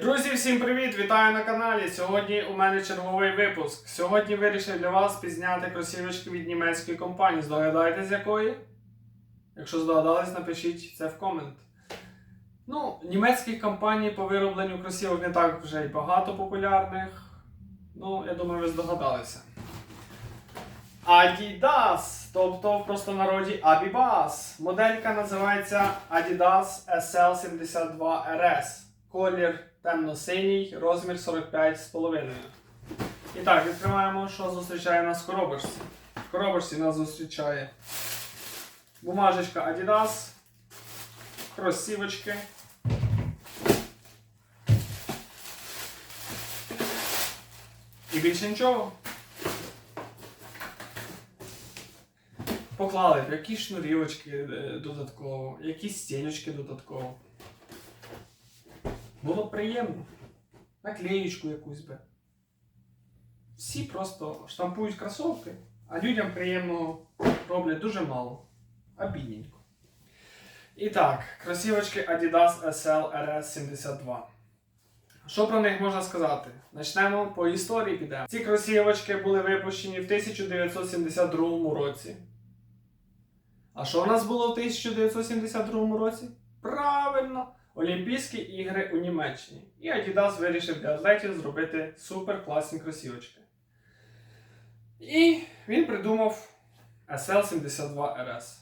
Друзі, всім привіт! Вітаю на каналі. Сьогодні у мене черговий випуск. Сьогодні вирішив для вас пізняти кросівочки від німецької компанії. Здогадаєтесь з якої? Якщо здогадались, напишіть це в комент. Ну, німецьких компаній по виробленню кросівок не так вже й багато популярних. Ну, я думаю, ви здогадалися. Adidas, тобто в простонароді Abibas. Моделька називається Adidas SL72 RS. Колір темно-синій, розмір 45,5. І так, відкриваємо, що зустрічає нас в коробочці. В коробочці нас зустрічає бумажечка Adidas, кросівочки. І більше нічого. Поклали якісь шнурівочки е, додатково, якісь стіночки додатково. Було б приємно. Наклеєчку якусь би. Всі просто штампують кросовки, а людям приємного роблять дуже мало. А бідненько. І так, кросівочки Adidas SL RS 72. Що про них можна сказати? Почнемо по історії підемо. Ці кросівочки були випущені в 1972 році. А що у нас було в 1972 році? Правильно! Олімпійські ігри у Німеччині. І Adidas вирішив для атлетів зробити супер класні кросівочки. І він придумав SL72 RS.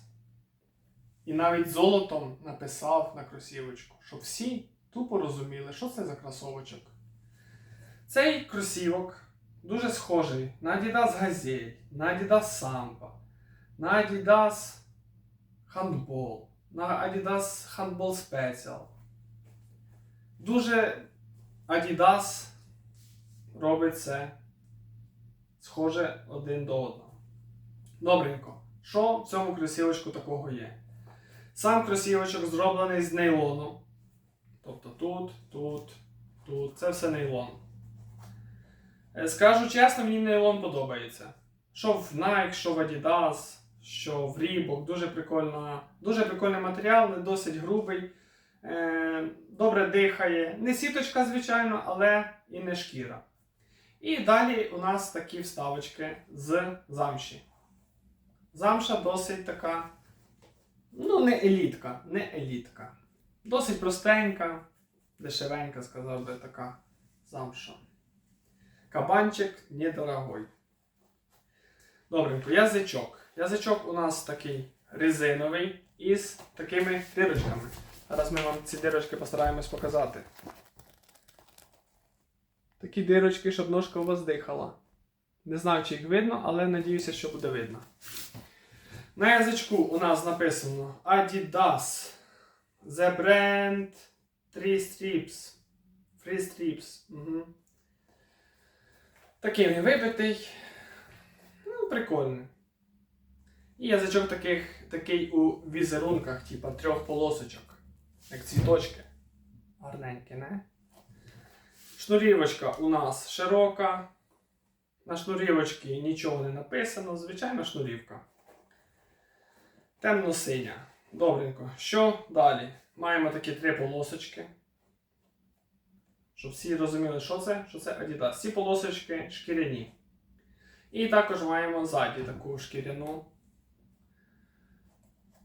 І навіть золотом написав на кросівочку, щоб всі тупо розуміли, що це за кросовочок. Цей кросівок дуже схожий на Adidas Gazelle, на Adidas Samba, на Adidas Handball, на Adidas Handball Special. Дуже Adidas робить це схоже один до одного. Добренько. Що в цьому кросівочку такого є? Сам кросівочок зроблений з нейлону. Тобто тут, тут, тут. Це все нейлон. Е, Скажу чесно, мені нейлон подобається. Що в Nike, що в Adidas, що в Reebok. Дуже, дуже прикольний матеріал, не досить грубий. Е, добре дихає. Не сіточка, звичайно, але і не шкіра. І далі у нас такі вставочки з замші. Замша досить така. Ну, не елітка, не елітка. Досить простенька, дешевенька, сказав би, така замша. Кабанчик недорогой. Добренько, язичок. Язичок у нас такий резиновий із такими дирочками. Зараз ми вам ці дирочки постараємось показати. Такі дирочки, щоб ножка у вас дихала. Не знаю, чи їх видно, але надіюся, що буде видно. На язичку у нас написано Adidas. The brand Three Strips. Free Strips. Угу. Такий він вибитий. Ну, прикольний. І язичок таких, такий у візерунках, типа трьох полосочок. Як цвіточки. Гарненькі, не? Шнурівочка у нас широка. На шнурівочці нічого не написано, звичайна шнурівка. Темно-синя. Добренько. Що далі? Маємо такі три полосочки. Щоб всі розуміли, що це, що це Adidas. Ці полосочки шкіряні. І також маємо ззаді таку шкіряну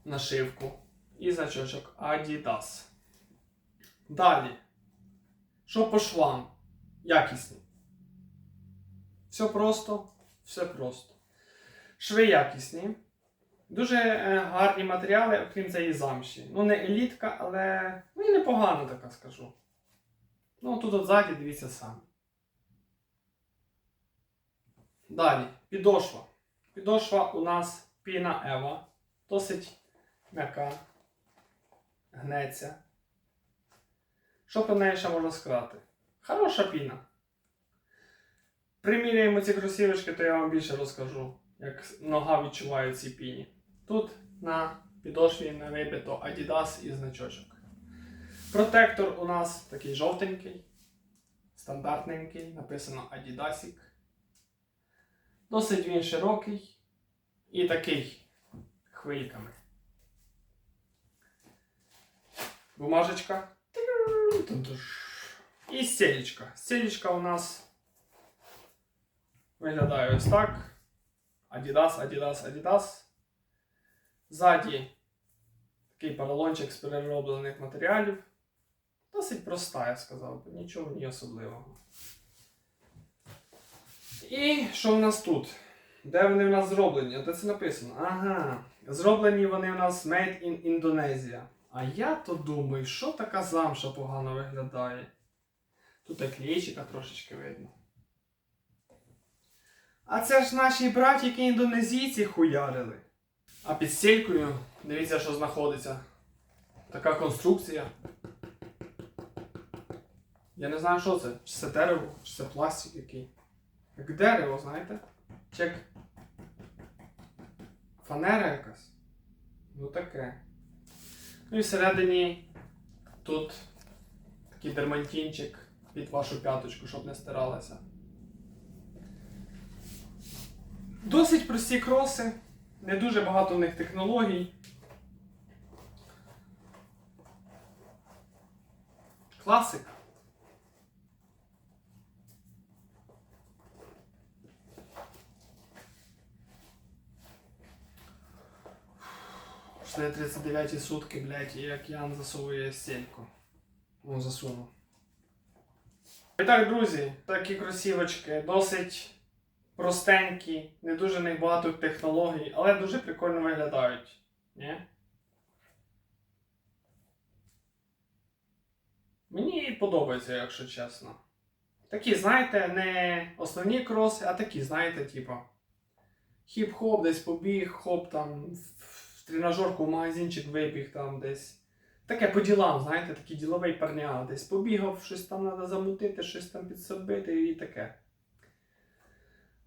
нашивку і значочок Adidas. Далі. Що по швам? Якісні. Все просто, все просто. Шви якісні. Дуже е, гарні матеріали, окрім цієї замші. Ну, не елітка, але ну, і непогано така скажу. Ну, тут от ззаді дивіться самі. Далі, підошва. Підошва у нас піна Ева. Досить м'яка. Гнеться. Що про неї ще можна сказати? Хороша піна. Приміряємо ці кросівочки, то я вам більше розкажу, як нога відчуває в цій піні. Тут на підошві не вибито Adidas і значочок. Протектор у нас такий жовтенький, стандартненький, написано Adidasic. Досить він широкий і такий хвильками. Бумажечка. І стелечка. Стелечка у нас виглядає ось так. Adidas, Adidas, Adidas. Ззаді такий поролончик з перероблених матеріалів. Досить проста, я сказав нічого в ній особливого. І що в нас тут? Де вони в нас зроблені? Де це написано? Ага. Зроблені вони у нас Made in Indonesia. А я то думаю, що така замша погано виглядає. Тут і клейчика трошечки видно. А це ж наші братіки індонезійці хуярили. А під стількою, дивіться, що знаходиться. Така конструкція. Я не знаю, що це. Чи це дерево, чи це пластик який. Як дерево, знаєте? Чи як фанера якась. Ну таке. Ну і всередині тут такий дермантінчик під вашу п'яточку, щоб не стиралася. Досить прості кроси, не дуже багато в них технологій. Класик. Пішли 39 сутки, блядь, як Ян засовує стельку. Ну, засунув. І так, друзі, такі кросівочки досить простенькі, не дуже в них багато технологій, але дуже прикольно виглядають. Ні? Мені подобається, якщо чесно. Такі, знаєте, не основні кроси, а такі, знаєте, типа. Хіп-хоп, десь побіг, хоп там в тренажерку в магазинчик вибіг там десь. Таке по ділам, знаєте, такий діловий парня, десь побігав, щось там треба замутити, щось там підсобити і таке.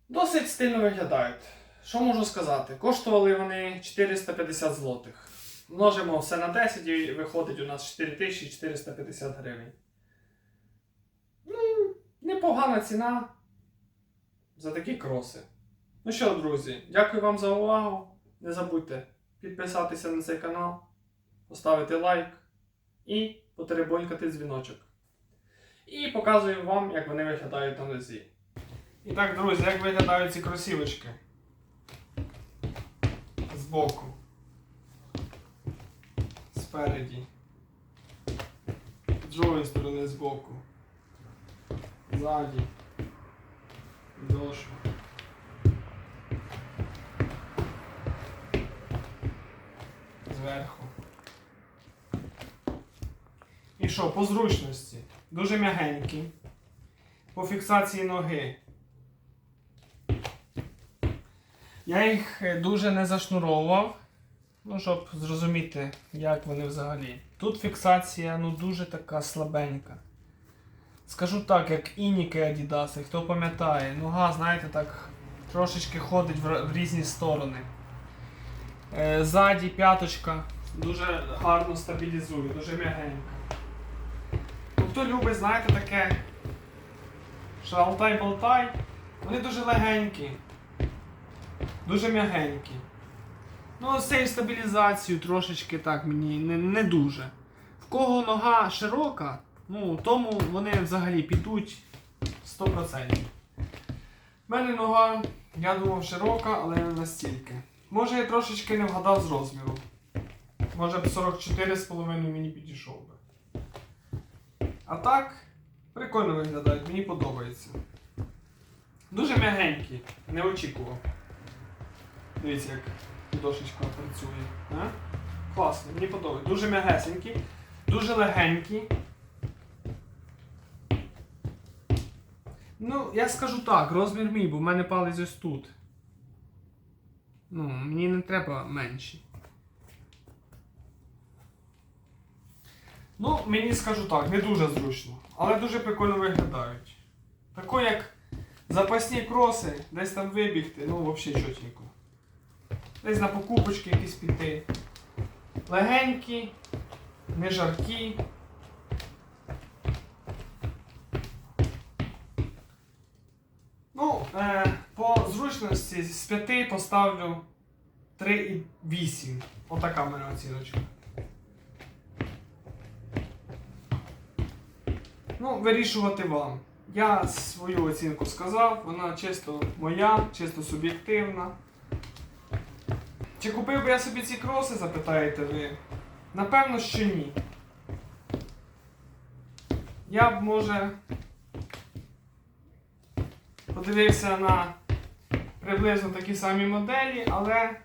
Досить стильно виглядають. Що можу сказати? Коштували вони 450 злотих. Множимо все на 10 і виходить у нас 4450 гривень. Ну, непогана ціна за такі кроси. Ну що, друзі, дякую вам за увагу. Не забудьте підписатися на цей канал, поставити лайк і потеребонькати дзвіночок. І показую вам, як вони виглядають на нозі. І так, друзі, як виглядають ці кросівочки? Збоку. Спереді. З другої сторони збоку. Ззаді. Дошку. Зверху. І що, по зручності? Дуже м'ягенькі. По фіксації ноги. Я їх е, дуже не зашнуровував. Ну, щоб зрозуміти, як вони взагалі. Тут фіксація ну, дуже така слабенька. Скажу так, як ініки Адідаси, хто пам'ятає, нога, знаєте, так трошечки ходить в різні сторони. Е, ззаді п'яточка дуже гарно стабілізує, дуже м'ягенька. Ну, хто любить, знаєте, таке шалтай-болтай, вони дуже легенькі, дуже м'ягенькі. Ну, з цією стабілізацією трошечки так мені не, не дуже. В кого нога широка, ну, тому вони взагалі підуть 100%. У мене нога, я думав, широка, але не настільки. Може я трошечки не вгадав з розміру. Може б 44,5 мені підійшов би. А так, прикольно виглядають, мені подобається. Дуже м'ягенькі, не очікував. Дивіться, як дошечка працює. А? Класно, мені подобається. Дуже м'ягесенькі, дуже легенькі. Ну, я скажу так, розмір мій, бо в мене палець ось тут. Ну, мені не треба менші. Ну, мені скажу так, не дуже зручно, але дуже прикольно виглядають. Тако як запасні кроси, десь там вибігти, ну взагалі чотенько. Десь на покупочки якісь піти. Легенькі, не жаркі. Ну, е, по зручності з 5 поставлю 3,8. Отака в мене оціночка. Ну, вирішувати вам. Я свою оцінку сказав, вона чисто моя, чисто суб'єктивна. Чи купив би я собі ці кроси, запитаєте ви? Напевно, що ні. Я б, може, подивився на приблизно такі самі моделі, але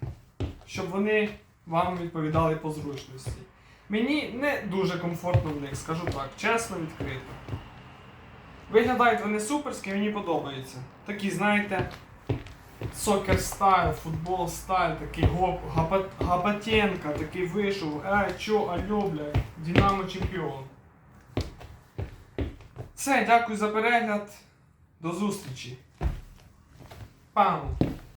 щоб вони вам відповідали по зручності. Мені не дуже комфортно в них, скажу так, чесно, відкрито. Виглядають вони суперськи, мені подобаються. Такі, знаєте, сокер стайл, футбол стайл, такий гоп, гапа, гапатенка, такий вийшов. Ей, чо, алло, блядь, Динамо чемпіон. Все, дякую за перегляд. До зустрічі. Pão.